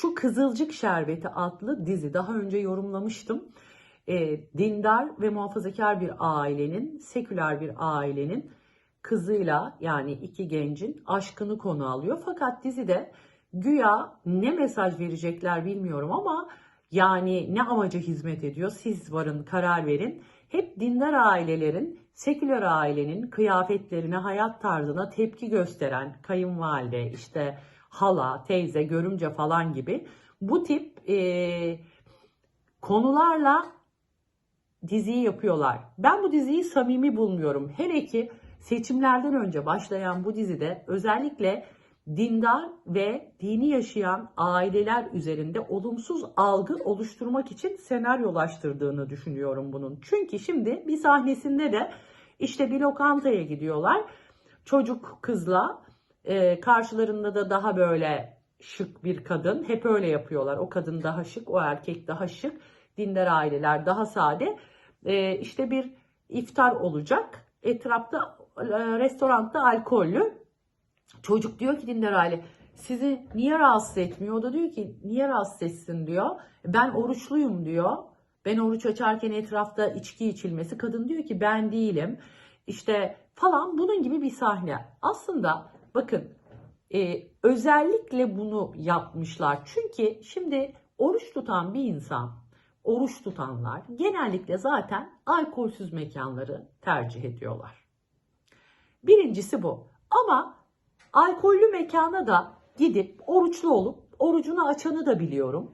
Şu Kızılcık Şerbeti adlı dizi daha önce yorumlamıştım. E, dindar ve muhafazakar bir ailenin, seküler bir ailenin kızıyla yani iki gencin aşkını konu alıyor. Fakat dizide güya ne mesaj verecekler bilmiyorum ama yani ne amaca hizmet ediyor siz varın karar verin. Hep dindar ailelerin, seküler ailenin kıyafetlerine, hayat tarzına tepki gösteren kayınvalide, işte hala, teyze, görümce falan gibi bu tip e, konularla diziyi yapıyorlar. Ben bu diziyi samimi bulmuyorum. Hele ki seçimlerden önce başlayan bu dizide özellikle dindar ve dini yaşayan aileler üzerinde olumsuz algı oluşturmak için senaryolaştırdığını düşünüyorum bunun. Çünkü şimdi bir sahnesinde de işte bir lokantaya gidiyorlar. Çocuk kızla e, karşılarında da daha böyle şık bir kadın. Hep öyle yapıyorlar. O kadın daha şık, o erkek daha şık. Dindar aileler daha sade. E, işte bir iftar olacak. Etrafta e, restoranda alkollü. Çocuk diyor ki dindar aile sizi niye rahatsız etmiyor? O da diyor ki niye rahatsız etsin diyor. Ben oruçluyum diyor. Ben oruç açarken etrafta içki içilmesi. Kadın diyor ki ben değilim. İşte falan bunun gibi bir sahne. Aslında bakın e, özellikle bunu yapmışlar. Çünkü şimdi oruç tutan bir insan, oruç tutanlar genellikle zaten alkolsüz mekanları tercih ediyorlar. Birincisi bu. Ama alkollü mekana da gidip oruçlu olup orucunu açanı da biliyorum.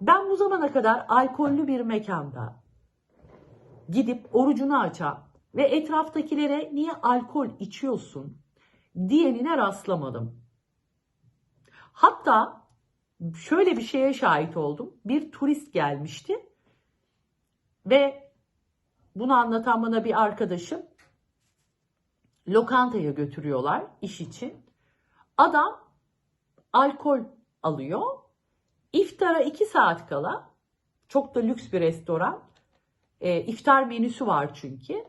Ben bu zamana kadar alkollü bir mekanda gidip orucunu açan ve etraftakilere niye alkol içiyorsun diyenine rastlamadım. Hatta şöyle bir şeye şahit oldum. Bir turist gelmişti ve bunu anlatan bana bir arkadaşım lokantaya götürüyorlar iş için. Adam alkol alıyor. İftara 2 saat kala çok da lüks bir restoran. E, iftar menüsü var çünkü.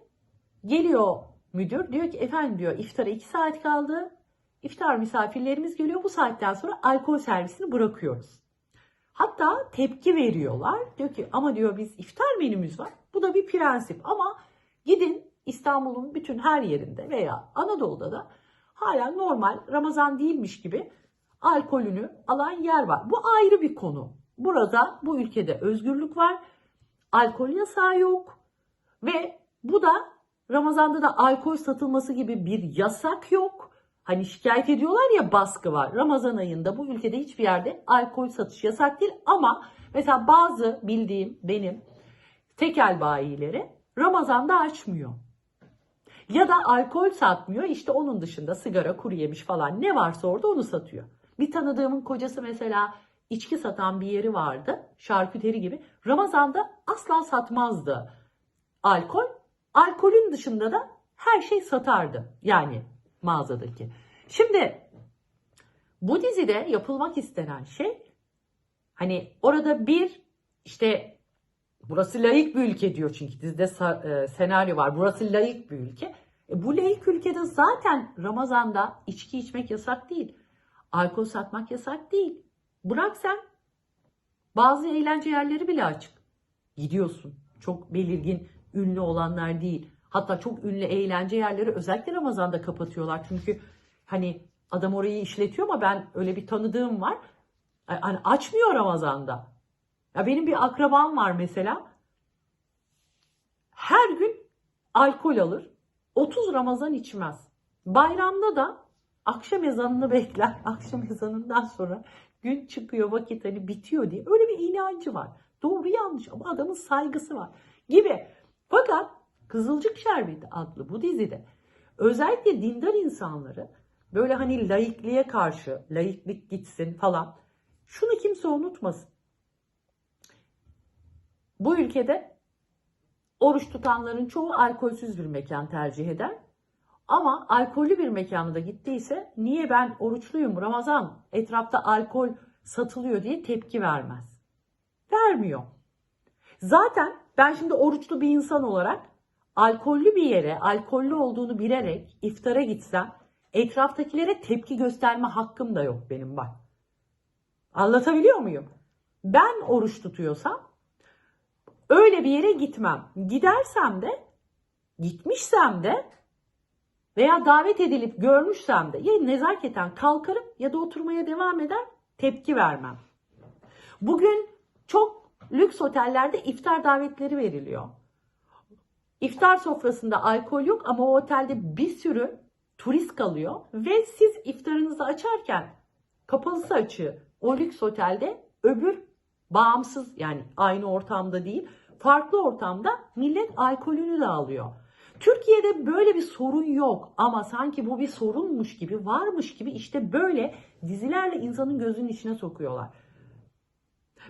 Geliyor müdür diyor ki efendim diyor iftara 2 saat kaldı. İftar misafirlerimiz geliyor. Bu saatten sonra alkol servisini bırakıyoruz. Hatta tepki veriyorlar. Diyor ki ama diyor biz iftar menümüz var. Bu da bir prensip ama gidin İstanbul'un bütün her yerinde veya Anadolu'da da hala normal Ramazan değilmiş gibi alkolünü alan yer var. Bu ayrı bir konu. Burada bu ülkede özgürlük var. Alkol yasağı yok. Ve bu da Ramazan'da da alkol satılması gibi bir yasak yok. Hani şikayet ediyorlar ya baskı var. Ramazan ayında bu ülkede hiçbir yerde alkol satış yasak değil ama mesela bazı bildiğim benim tekel bayileri Ramazan'da açmıyor. Ya da alkol satmıyor işte onun dışında sigara, kuru yemiş falan ne varsa orada onu satıyor. Bir tanıdığımın kocası mesela içki satan bir yeri vardı şarküteri gibi. Ramazan'da asla satmazdı alkol. Alkolün dışında da her şey satardı yani mağazadaki. Şimdi bu dizide yapılmak istenen şey hani orada bir işte burası layık bir ülke diyor çünkü dizide e, senaryo var. Burası layık bir ülke. E, bu layık ülkede zaten Ramazan'da içki içmek yasak değil. Alkol satmak yasak değil. Bırak sen bazı eğlence yerleri bile açık. Gidiyorsun. Çok belirgin, ünlü olanlar değil. Hatta çok ünlü eğlence yerleri özellikle Ramazan'da kapatıyorlar. Çünkü hani adam orayı işletiyor ama ben öyle bir tanıdığım var. Hani açmıyor Ramazan'da. Ya benim bir akrabam var mesela. Her gün alkol alır. 30 Ramazan içmez. Bayramda da akşam ezanını bekler. Akşam ezanından sonra gün çıkıyor vakit hani bitiyor diye. Öyle bir inancı var. Doğru yanlış ama adamın saygısı var gibi. Fakat Kızılcık Şerbeti adlı bu dizide özellikle dindar insanları böyle hani laikliğe karşı laiklik gitsin falan şunu kimse unutmasın. Bu ülkede oruç tutanların çoğu alkolsüz bir mekan tercih eder. Ama alkollü bir mekana da gittiyse niye ben oruçluyum Ramazan etrafta alkol satılıyor diye tepki vermez. Vermiyor. Zaten ben şimdi oruçlu bir insan olarak alkollü bir yere alkollü olduğunu bilerek iftara gitsem etraftakilere tepki gösterme hakkım da yok benim bak. Anlatabiliyor muyum? Ben oruç tutuyorsam öyle bir yere gitmem. Gidersem de gitmişsem de veya davet edilip görmüşsem de ya nezaketen kalkarım ya da oturmaya devam eder tepki vermem. Bugün çok lüks otellerde iftar davetleri veriliyor. İftar sofrasında alkol yok ama o otelde bir sürü turist kalıyor ve siz iftarınızı açarken kapalısı açığı o lüks otelde öbür bağımsız yani aynı ortamda değil farklı ortamda millet alkolünü de alıyor. Türkiye'de böyle bir sorun yok ama sanki bu bir sorunmuş gibi varmış gibi işte böyle dizilerle insanın gözünün içine sokuyorlar.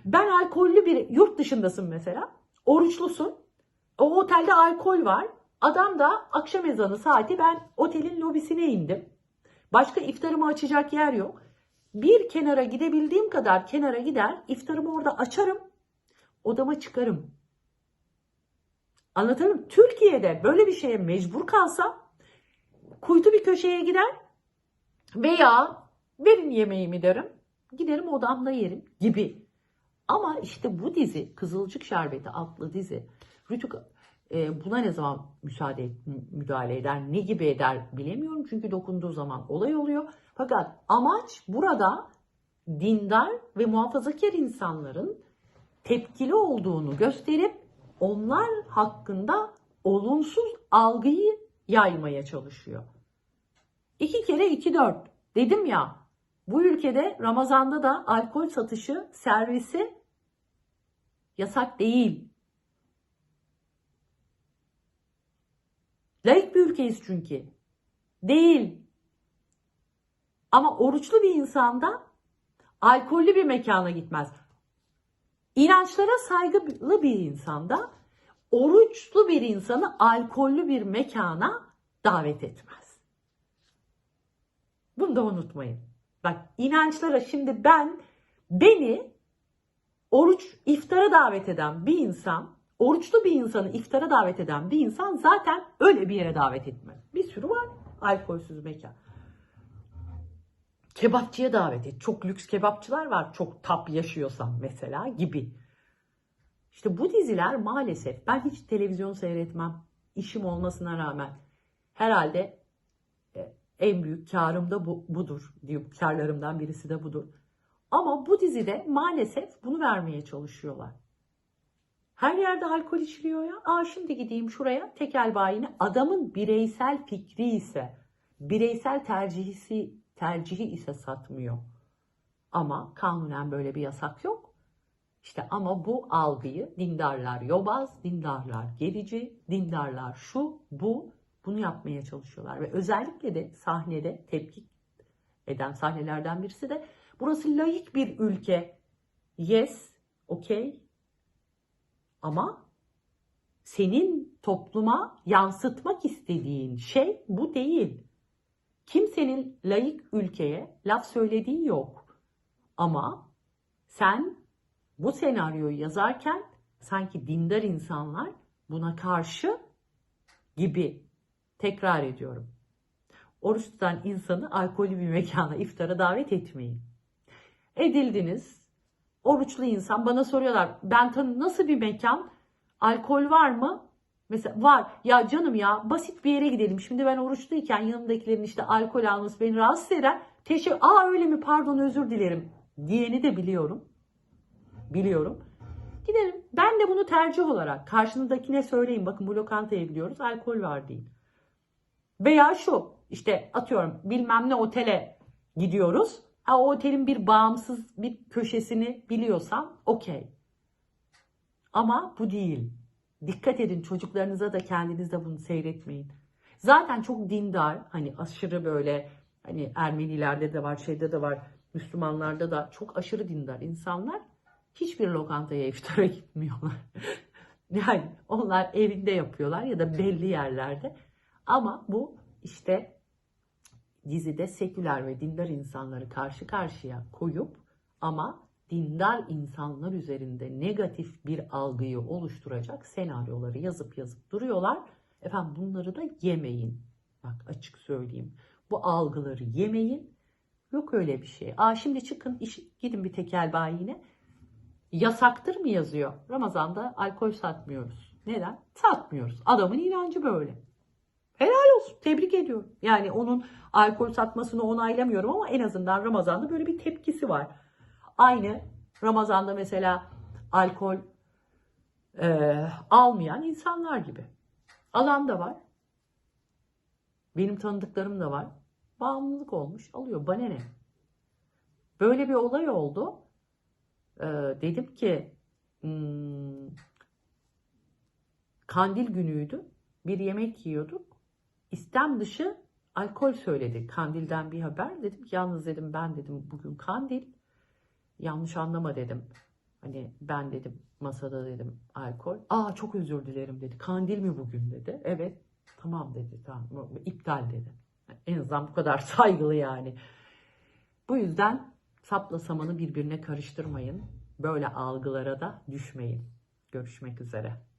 Ben alkollü bir yurt dışındasın mesela. Oruçlusun. O otelde alkol var. Adam da akşam ezanı saati ben otelin lobisine indim. Başka iftarımı açacak yer yok. Bir kenara gidebildiğim kadar kenara gider, iftarımı orada açarım, odama çıkarım. Muyum? Türkiye'de böyle bir şeye mecbur kalsam kuytu bir köşeye gider veya verin yemeğimi derim, giderim odamda yerim gibi. Ama işte bu dizi Kızılcık Şerbeti adlı dizi Rütük e, buna ne zaman müsaade müdahale eder, ne gibi eder bilemiyorum. Çünkü dokunduğu zaman olay oluyor. Fakat amaç burada dindar ve muhafazakar insanların tepkili olduğunu gösterip onlar hakkında olumsuz algıyı yaymaya çalışıyor. İki kere iki dört. Dedim ya bu ülkede Ramazan'da da alkol satışı, servisi yasak değil. Laik bir ülkeyiz çünkü. Değil. Ama oruçlu bir insanda alkollü bir mekana gitmez. İnançlara saygılı bir insanda oruçlu bir insanı alkollü bir mekana davet etmez. Bunu da unutmayın. Bak inançlara şimdi ben beni oruç iftara davet eden bir insan, oruçlu bir insanı iftara davet eden bir insan zaten öyle bir yere davet etmez. Bir sürü var alkolsüz mekan. Kebapçıya davet et. Çok lüks kebapçılar var. Çok tap yaşıyorsan mesela gibi. İşte bu diziler maalesef ben hiç televizyon seyretmem. İşim olmasına rağmen. Herhalde en büyük karım da bu, budur. Diyor, karlarımdan birisi de budur. Ama bu dizide maalesef bunu vermeye çalışıyorlar. Her yerde alkol içiliyor ya. Aa şimdi gideyim şuraya tekel bayine. Adamın bireysel fikri ise, bireysel tercihisi, tercihi ise satmıyor. Ama kanunen böyle bir yasak yok. İşte ama bu algıyı dindarlar yobaz, dindarlar gerici, dindarlar şu, bu bunu yapmaya çalışıyorlar. Ve özellikle de sahnede tepki eden sahnelerden birisi de burası layık bir ülke. Yes, okey. Ama senin topluma yansıtmak istediğin şey bu değil. Kimsenin layık ülkeye laf söylediği yok. Ama sen bu senaryoyu yazarken sanki dindar insanlar buna karşı gibi tekrar ediyorum. Oruç tutan insanı alkolü bir mekana iftara davet etmeyin. Edildiniz. Oruçlu insan bana soruyorlar. Ben tanı nasıl bir mekan? Alkol var mı? Mesela var. Ya canım ya basit bir yere gidelim. Şimdi ben oruçluyken yanımdakilerin işte alkol alması beni rahatsız eder. Teşekkür. Aa öyle mi? Pardon özür dilerim. Diyeni de biliyorum. Biliyorum. Gidelim. Ben de bunu tercih olarak karşınızdakine söyleyin. Bakın bu lokantaya gidiyoruz. Alkol var deyin. Veya şu işte atıyorum bilmem ne otele gidiyoruz. Ha, o otelin bir bağımsız bir köşesini biliyorsam okey. Ama bu değil. Dikkat edin çocuklarınıza da kendiniz de bunu seyretmeyin. Zaten çok dindar hani aşırı böyle hani Ermenilerde de var şeyde de var Müslümanlarda da çok aşırı dindar insanlar hiçbir lokantaya iftara gitmiyorlar. yani onlar evinde yapıyorlar ya da belli yerlerde. Ama bu işte dizide seküler ve dindar insanları karşı karşıya koyup ama dindar insanlar üzerinde negatif bir algıyı oluşturacak senaryoları yazıp yazıp duruyorlar. Efendim bunları da yemeyin. Bak açık söyleyeyim. Bu algıları yemeyin Yok öyle bir şey. Aa şimdi çıkın iş, gidin bir tekel bayine. Yasaktır mı yazıyor? Ramazan'da alkol satmıyoruz. Neden? Satmıyoruz. Adamın inancı böyle. Helal olsun. Tebrik ediyorum. Yani onun alkol satmasını onaylamıyorum ama en azından Ramazan'da böyle bir tepkisi var. Aynı Ramazan'da mesela alkol e, almayan insanlar gibi. Alan da var. Benim tanıdıklarım da var. Bağımlılık olmuş alıyor. Bana ne? Böyle bir olay oldu. Ee, dedim ki hmm, kandil günüydü. Bir yemek yiyorduk. İstem dışı alkol söyledi. Kandilden bir haber. Dedim ki yalnız dedim ben dedim bugün kandil. Yanlış anlama dedim. Hani ben dedim masada dedim alkol. Aa çok özür dilerim dedi. Kandil mi bugün dedi. Evet. Tamam dedi. Tamam. İptal dedi. En azından bu kadar saygılı yani. Bu yüzden sapla samanı birbirine karıştırmayın. Böyle algılara da düşmeyin. Görüşmek üzere.